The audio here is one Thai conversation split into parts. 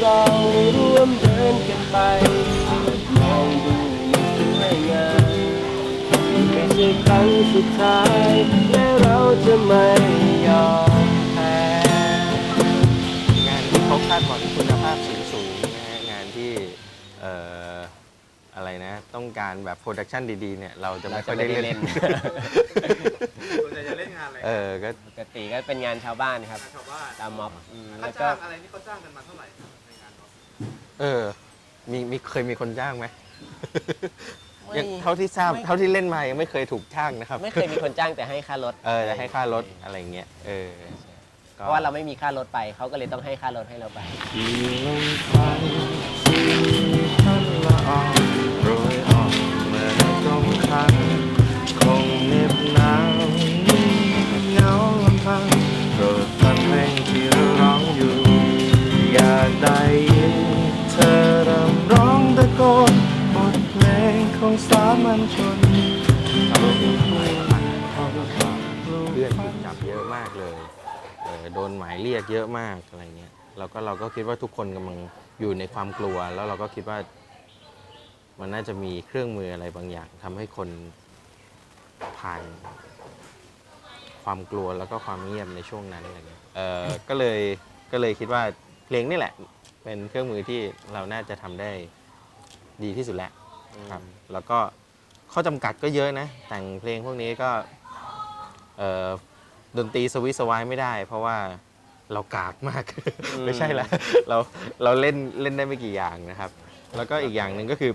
เราร่วมเดินกันไปมองดูมันสวยงามไม่ใช่ครั้งสุดท้ายและเราจะไม่ยอมแพ้งานที่เขาคาดหวังคุณภาพสูงสูงๆนะฮะงานที่เอ่ออะไรนะ ต้องการแบบโปรดักชันดีๆเนี่ยเราจะไม่ค่อยได้เล่นส่วนใหญ่จะเล่นงานอะไรเออก็ปกติก็เป็นงานชาวบ้านครับ ชาวบ้านตามม็อบอืมค่าแล้วก็จ้างอะไรนี่เขาจ้างกันมาเท่าไหร่ครับในงานม็อบ เออ มีมีเคยมีคนจ้างไหมไม่ยังเท่าที่ทราบไม่เท่าที่เล่นมายังไม่เคยถูกจ้างนะครับ ไม่เคยมีคนจ้างแต่ให้ค่ารถเออจะให้ค่ารถอะไรเงี้ย เออเพก็ราะว่าเราไม่มีค่ารถไปเขาก็เลยต้องให้ค่ารถให้เราไปที่ลมพัดที่พันละอองโรยออกเมื่อในตรงคันคงเหน็บหนาวเหงาลำพังโปรดฟังเพลงที่เราร้องอยู่ อยากได้ ของสามัญชนเพื่อนถูกจับเยอะมากเลยเออโดนหมายเรียกเยอะมากอะไรเงี้ยแล้วก็เราก็คิดว่าทุกคนกำลังอยู่ในความกลัว แล้วเราก็คิดว่า มันน่าจะมีเครื่องมืออะไรบางอย่างทำให้คนผ่าน ความกลัวแล้วก็ความเงียบในช่วงนั้นอะไรเงี้ยเออก็เลยก็เลยคิดว่าเพลงนี่แหละ เป็นเครื่องมือที่เราน่าจะทำได้ดีที่สุดแล้ว ครับแล้วก็ข้อจำกัดก็เยอะนะ แต่งเพลงพวกนี้ก็เอ่อดนตรีสวิสวายไม่ได้ เพราะว่าเรากากมากอืมไม่ใช่ละเราเราเล่นเล่นได้ไม่กี่อย่างนะครับ แล้วก็อีกอย่างหนึ่งก็คือ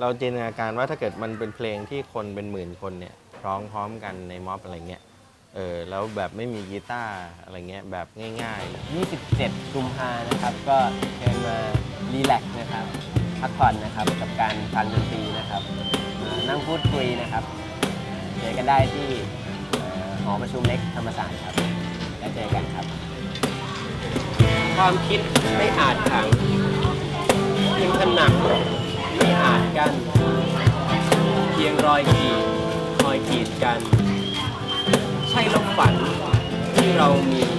เราจินตนาการว่าถ้าเกิดมันเป็นเพลงที่คนเป็นหมื่นคนเนี่ยร้องพร้อมกันในม็อบอะไรเงี้ยเออแล้วแบบไม่มีกีตาร์อะไรเงี้ยแบบง่าย27กุมภานะครับ ก็เชิญมารีแลกซ์นะครับ พักผ่อนนะครับกับการฟังดนตรีนะครับนั่งพูดคุยนะครับเจอกันได้ที่หอประชุมเล็กธรรมศาสตร์ครับแล้วเจอกันครับ ความคิดไม่อาจขังเพียงผนังไม่อาจกัน เพียงรอยขีดคอยขีดกัน ใช่ลมฝันที่เรามี